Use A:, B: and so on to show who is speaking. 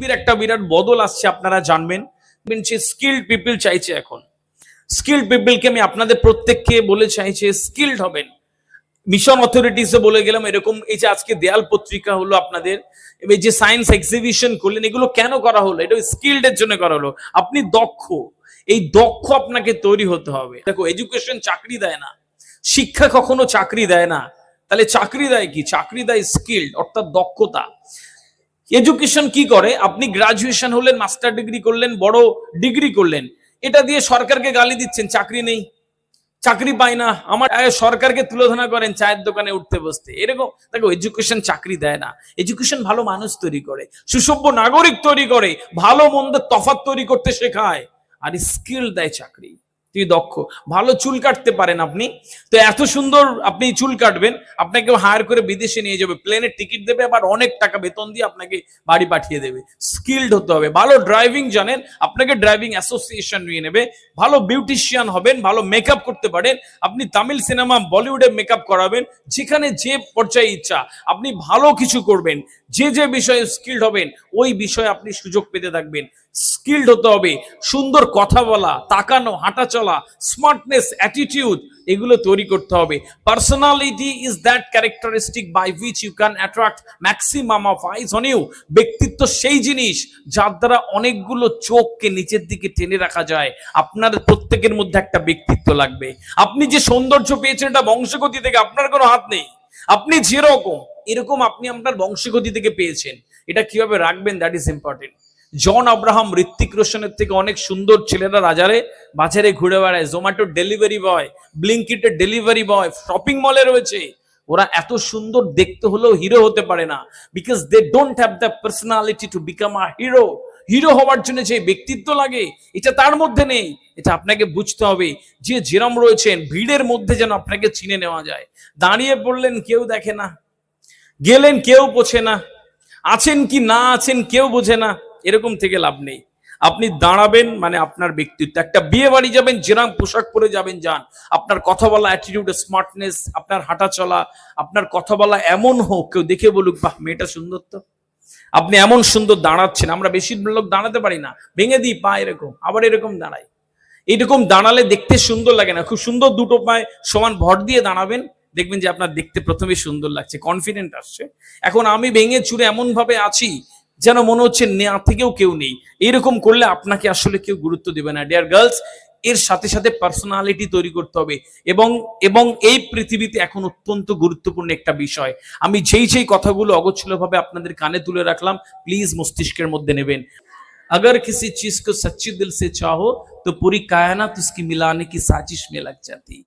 A: পৃথিবীর একটা বিরাট বদল আসছে, আপনারা জানবেন। সে স্কিল্ড পিপল চাইছে এখন। স্কিল্ড পিপলকে আমি আপনাদের প্রত্যেককে বলে চাইছে স্কিল্ড হবেন। মিশন অথরিটিসে বলে গেলাম, এরকম এই যে আজকে দেয়াল পত্রিকা হলো আপনাদের এই যে সায়েন্স এক্সিবিশন করলেন, এগুলো কেন করা হলো? এটা স্কিল্ড এর জন্য করা হলো। আপনি দক্ষ। এই দক্ষ আপনাকে তৈরি হতে হবে। দেখো এডুকেশন চাকরি দেয় না। শিক্ষা কখনো চাকরি দেয় না। তাহলে চাকরি দেয় কি? চাকরি দেয় স্কিল্ড অর্থাৎ দক্ষতা। এডুকেশন কি করে? আপনি গ্রাজুয়েশন হলেন মাস্টার ডিগ্রি করলেন, বড় ডিগ্রি করলেন। এটা দিয়ে সরকারকে গালি দিচ্ছেন, চাকরি নেই। চাকরি পাই না। আমার সরকারকে তুলোধনা করেন, চায়ের দোকানে উঠতে বসতে। এরকম দেখো এডুকেশন চাকরি দেয় না। এডুকেশন ভালো মানুষ তৈরি করে, সুসভ্য নাগরিক তৈরি করে, ভালো মন্দ তফাৎ তৈরি করতে শেখায়, আর স্কিল দেয় চাকরি। তুই দক্ষ। ভালো চুল কাটতে পারেন আপনি। তো এত সুন্দর আপনি চুল কাটবেন আপনাকে হায়ার করে বিদেশে নিয়ে যাবে। প্লেনের টিকিট দেবে, আবার অনেক টাকা বেতন দিয়ে আপনাকে বাড়ি পাঠিয়ে দেবে। স্কিল্ড হতে হবে। ভালো ড্রাইভিং জানেন, আপনাকে ড্রাইভিং অ্যাসোসিয়েশন নিয়ে নেবে। ভালো বিউটিশিয়ান হবেন, ভালো মেকআপ করতে পারেন। আপনি তামিল সিনেমা বলিউডে মেকআপ করাবেন। যেখানে যে পর্যায়ে ইচ্ছা, আপনি ভালো কিছু করবেন। যে যে বিষয়ে স্কিল্ড হবেন, ওই বিষয়ে আপনি সুযোগ পেতে থাকবেন। স্কিল্ড হতে হবে, সুন্দর কথা বলা, তাকানো, হাঁটা চলা স্মার্টনেস অ্যাটিটিউড এগুলো তৈরি করতে হবে। Personality is that characteristic by which you can attract maximum of eyes on you ব্যক্তিত্ব সেই জিনিস যার দ্বারা অনেকগুলো চোখকে নিচের দিকে টেনে রাখা যায়। আপনার প্রত্যেকের মধ্যে একটা ব্যক্তিত্ব লাগবে। আপনি যে সৌন্দর্য পেয়েছেন এটা বংশগতি থেকে আপনার কোনো হাত নেই। আপনি যেরকম এরকম আপনি আপনার বংশগতি থেকে পেয়েছেন। এটা কীভাবে রাখবেন? That is important John Abraham Hrithik রোশনের থেকে অনেক সুন্দর ছেলেরা রাজারে বাজারে ঘুরে বেড়ায়। জোম্যাটো ডেলিভারি বয় ব্লিঙ্কিটের ডেলিভারি বয় শপিং মলে রয়েছে। ওরা এত সুন্দর দেখতে হলেও হিরো হতে পারে না। Because they don't have the personality to become a hero hero হওয়ার জন্য যে ব্যক্তিত্ব লাগে, এটা তার মধ্যে নেই। এটা আপনাকে বুঝতে হবে। যে যেরম রয়েছেন, ভিড়ের মধ্যে যেন আপনাকে চিনে নেওয়া যায়। দাঁড়িয়ে পড়লেন, কেউ দেখে না। গেলেন কেউ পোছে না, আছেন কি না আছেন কেউ বোঝে না, এরকম থেকে লাভ নেই। আপনি দাঁড়াবেন মানে আপনার ব্যক্তিত্ব, একটা বিয়ে বাড়ি যাবেন, যেরাম পোশাক পরে যাবেন, যান। আপনার কথা বলা অ্যাটিটিউড স্মার্টনেস আপনার হাঁটা চলা, আপনার কথা বলা এমন হোক, কেউ দেখে বলুক, বাহ, মেয়েটা সুন্দর তো। আপনি এমন সুন্দর দাঁড়াচ্ছেন, আমরা বেশি লোক দাঁড়াতে পারি না, ভেঙে দিই, পা এরকম, আবার এরকম দাঁড়াই। এরকম দাঁড়ালে দেখতে সুন্দর লাগে না, খুব সুন্দর দুটো পায়ে সমান ভর দিয়ে দাঁড়াবেন দেখবেন যে আপনার দেখতে প্রথমে সুন্দর লাগছে কনফিডেন্ট আসছে এখন আমি ভেঙে চুরে এমন ভাবে আছি যেন মনে হচ্ছে নেওয়া থেকেও কেউ নেই এরকম করলে আপনাকে আসলে কেউ গুরুত্ব দেবে না ডিয়ার গার্লস এর সাথে সাথে পার্সোনালিটি তৈরি করতে হবে এবং এবং এই পৃথিবীতে এখন অত্যন্ত গুরুত্বপূর্ণ একটা বিষয় আমি যেই যেই কথাগুলো অগোছল ভাবে আপনাদের কানে তুলে রাখলাম প্লিজ মস্তিষ্কের মধ্যে নেবেন अगर किसी चीज को सच्ची दिल से चाहो तो पूरी कायनात उसकी मिलाने की साजिश में लग जाती